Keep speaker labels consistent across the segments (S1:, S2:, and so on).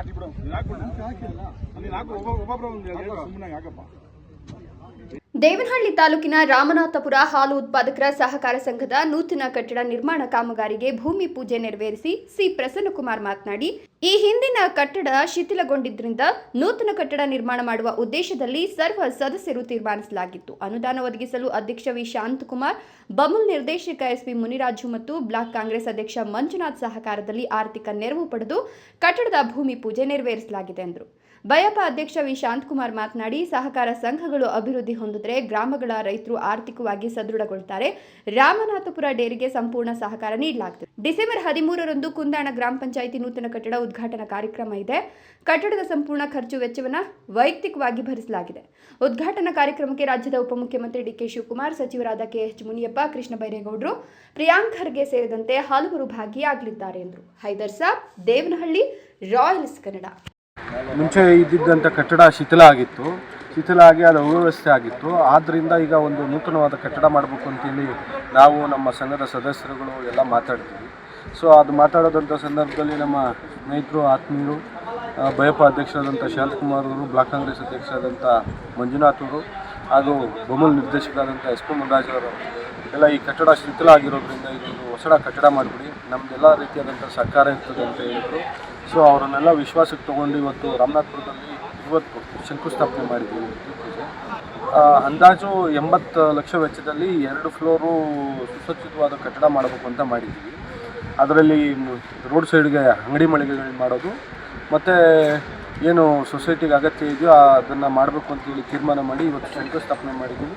S1: ಹಾಕಿ ಬಿಡು. ನೀನ್ ಹಾಕ್ಬಿಡು. ನೀನ್ ಹಾಕು. ಒಬ್ಬ ಒಬ್ಬೊಬ್ರು ಒಂದು ಹೇಳು ಸುಮ್ಮನೆ ಯಾಕಪ್ಪ?
S2: ದೇವನಹಳ್ಳಿ ತಾಲೂಕಿನ ರಾಮನಾಥಪುರ ಹಾಲು ಉತ್ಪಾದಕರ ಸಹಕಾರ ಸಂಘದ ನೂತನ ಕಟ್ಟಡ ನಿರ್ಮಾಣ ಕಾಮಗಾರಿಗೆ ಭೂಮಿ ಪೂಜೆ ನೆರವೇರಿಸಿ ಸಿ ಪ್ರಸನ್ನಕುಮಾರ್ ಮಾತನಾಡಿ, ಈ ಹಿಂದಿನ ಕಟ್ಟಡ ಶಿಥಿಲಗೊಂಡಿದ್ದರಿಂದ ನೂತನ ಕಟ್ಟಡ ನಿರ್ಮಾಣ ಮಾಡುವ ಉದ್ದೇಶದಲ್ಲಿ ಸರ್ವ ಸದಸ್ಯರು ತೀರ್ಮಾನಿಸಲಾಗಿತ್ತು. ಅನುದಾನ ಒದಗಿಸಲು ಅಧ್ಯಕ್ಷ ವಿ. ಶಾಂತಕುಮಾರ್, ಬಮುಲ್ ನಿರ್ದೇಶಕ ಎಸ್ಪಿ ಮುನಿರಾಜು ಮತ್ತು ಬ್ಲಾಕ್ ಕಾಂಗ್ರೆಸ್ ಅಧ್ಯಕ್ಷ ಮಂಜುನಾಥ್ ಸಹಕಾರದಲ್ಲಿ ಆರ್ಥಿಕ ನೆರವು ಪಡೆದು ಕಟ್ಟಡದ ಭೂಮಿ ಪೂಜೆ ನೆರವೇರಿಸಲಾಗಿದೆ ಎಂದರು. ಬಯಪ ಅಧ್ಯಕ್ಷ ವಿ. ಶಾಂತಕುಮಾರ್ ಮಾತನಾಡಿ, ಸಹಕಾರ ಸಂಘಗಳು ಅಭಿವೃದ್ಧಿ ಹೊಂದಿದ್ರೆ ಗ್ರಾಮಗಳ ರೈತರು ಆರ್ಥಿಕವಾಗಿ ಸದೃಢಗೊಳ್ತಾರೆ. ರಾಮನಾಥಪುರ ಡೇರಿಗೆ ಸಂಪೂರ್ಣ ಸಹಕಾರ ನೀಡಲಾಗುತ್ತದೆ ಡಿಸೆಂಬರ್ ಹದಿಮೂರರಂದು ಕುಂದಾಣ ಗ್ರಾಮ ಪಂಚಾಯಿತಿ ನೂತನ ಕಟ್ಟಡ ಉದ್ಘಾಟನಾ ಕಾರ್ಯಕ್ರಮ ಇದೆ. ಕಟ್ಟಡದ ಸಂಪೂರ್ಣ ಖರ್ಚು ವೆಚ್ಚವನ್ನು ವೈಯಕ್ತಿಕವಾಗಿ ಭರಿಸಲಾಗಿದೆ. ಉದ್ಘಾಟನಾ ಕಾರ್ಯಕ್ರಮಕ್ಕೆ ರಾಜ್ಯದ ಉಪಮುಖ್ಯಮಂತ್ರಿ ಡಿಕೆ ಶಿವಕುಮಾರ್, ಸಚಿವರಾದ ಕೆಎಚ್ ಮುನಿಯಪ್ಪ, ಕೃಷ್ಣ ಬೈರೇಗೌಡರು, ಪ್ರಿಯಾಂಕ್ ಖರ್ಗೆ ಸೇರಿದಂತೆ ಹಲವರು ಭಾಗಿಯಾಗಲಿದ್ದಾರೆ ಎಂದರು. ಹೈದರ್ ಸಾಬ್, ದೇವನಹಳ್ಳಿ, ರಾಯಲ್ಸ್ ಕನ್ನಡ.
S3: ಮುಂಚೆ ಇದ್ದಿದ್ದಂಥ ಕಟ್ಟಡ ಶಿಥಿಲ ಆಗಿತ್ತು. ಶಿಥಿಲ ಆಗಿ ಅದು ಅವ್ಯವಸ್ಥೆ ಆಗಿತ್ತು. ಆದ್ದರಿಂದ ಈಗ ಒಂದು ನೂತನವಾದ ಕಟ್ಟಡ ಮಾಡಬೇಕು ಅಂತೇಳಿ ನಾವು ನಮ್ಮ ಸಂಘದ ಸದಸ್ಯರುಗಳು ಎಲ್ಲ ಮಾತಾಡ್ತೀವಿ. ಸೊ ಅದು ಮಾತಾಡೋದಂಥ ಸಂದರ್ಭದಲ್ಲಿ ನಮ್ಮ ಸ್ನೇಹಿತರು, ಆತ್ಮೀಯರು ಭಯಪ ಅಧ್ಯಕ್ಷರಾದಂಥ ಶಾಂತಕುಮಾರ್ ಅವರು, ಬ್ಲಾಕ್ ಕಾಂಗ್ರೆಸ್ ಅಧ್ಯಕ್ಷರಾದಂಥ ಮಂಜುನಾಥ್ ಅವರು ಹಾಗೂ ಬೊಮ್ಮಲ್ ನಿರ್ದೇಶಕರಾದಂಥ ಎಸ್ ಪಿ ಮುನ್ರಾಜ್ ಅವರು ಎಲ್ಲ ಈ ಕಟ್ಟಡ ಶಿಥಿಲ ಆಗಿರೋದ್ರಿಂದ ಇದೊಂದು ಹೊಸಡ ಕಟ್ಟಡ ಮಾಡಿಬಿಡಿ. ನಮ್ಮದೆಲ್ಲ ರೀತಿಯಾದಂಥ ಸಹಕಾರ ಇರ್ತದೆ ಅಂತ ಹೇಳಿದರು. ಸೊ ಅವರನ್ನೆಲ್ಲ ವಿಶ್ವಾಸಕ್ಕೆ ತೊಗೊಂಡು ಇವತ್ತು ರಾಮನಾಥ್ಪುರದಲ್ಲಿ ಇವತ್ತು ಶಂಕುಸ್ಥಾಪನೆ ಮಾಡಿದ್ದೀವಿ. ಅಂದಾಜು ಎಂಬತ್ತು ಲಕ್ಷ ವೆಚ್ಚದಲ್ಲಿ ಎರಡು ಫ್ಲೋರು ಸುಸಜ್ಜಿತವಾದ ಕಟ್ಟಡ ಮಾಡಬೇಕು ಅಂತ ಮಾಡಿದ್ದೀವಿ. ಅದರಲ್ಲಿ ರೋಡ್ ಸೈಡ್ಗೆ ಅಂಗಡಿ ಮಳಿಗೆಗಳನ್ನ ಮಾಡೋದು ಮತ್ತು ಏನು ಸೊಸೈಟಿಗೆ ಅಗತ್ಯ ಇದೆಯೋ ಅದನ್ನು ಮಾಡಬೇಕು ಅಂತೇಳಿ ತೀರ್ಮಾನ ಮಾಡಿ ಇವತ್ತು ಶಂಕುಸ್ಥಾಪನೆ ಮಾಡಿದ್ದೀವಿ.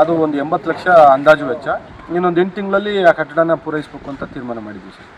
S3: ಅದು ಒಂದು ಎಂಬತ್ತು ಲಕ್ಷ ಅಂದಾಜು ವೆಚ್ಚ. ಇನ್ನೊಂದು ಎಂಟು ತಿಂಗಳಲ್ಲಿ ಆ ಕಟ್ಟಡನ ಪೂರೈಸಬೇಕು ಅಂತ ತೀರ್ಮಾನ ಮಾಡಿದ್ದೀವಿ ಸರ್.